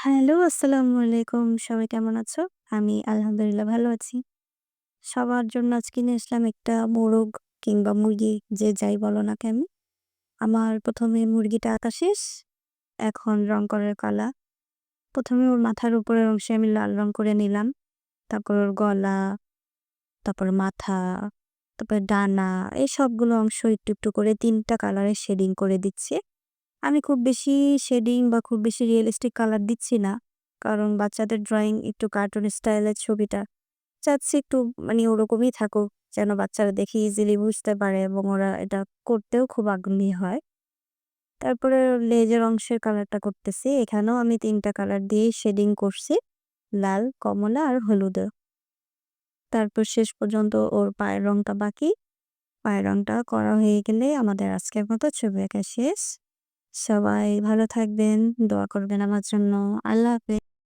Hello, আসসালামু আলাইকুম। সবাই কেমন আছো? আমি আলহামদুলিল্লাহ ভালো আছি। সবার জন্য আজকে নিয়ে আসলাম একটা মোরগ কিংবা মুরগি যে যাই বলো না কেন। আমার প্রথমে মুরগিটা আঁকা শেষ। এখন রং করার। ১ম এ ওর মাথার উপরের অংশে আমি লাল রং করে নিলাম। তারপর ওর গলা, তারপর মাথা, তারপর ডানা এই সবগুলো অংশ একটু, একটু করে ৩ টা কালারের শেডিং করে দিচ্ছি। আমি খুব বেশি শেডিং বা খুব বেশি রিয়েলিস্টিক কালার দিচ্ছি না। কারণ বাচ্চাদের ড্রয়িং একটু কার্টুন স্টাইলের ছবিটা। চাচ্ছি একটু মানে ওরকমই থাকুক যেন বাচ্চারা দেখে ইজিলি বুঝতে পারে এবং ওরা এটা করতেও খুব আগ্রহী হয়। তারপরে লেজের অংশের কালারটা করতেছি। এখানেও আমি ৩ টা কালার দিয়েই শেডিং করছি। লাল, কমলা আর হলুদে। তারপর শেষ পর্যন্ত ওর পায়ের রংটা বাকি। পায়ের রংটা করা হয়ে গেলে আমাদের আজকের মতো ছবি আঁকা শেষ। সবাই ভালো থাকবেন, দোয়া করবেন আমার জন্য। আল্লাহ হাফেজ।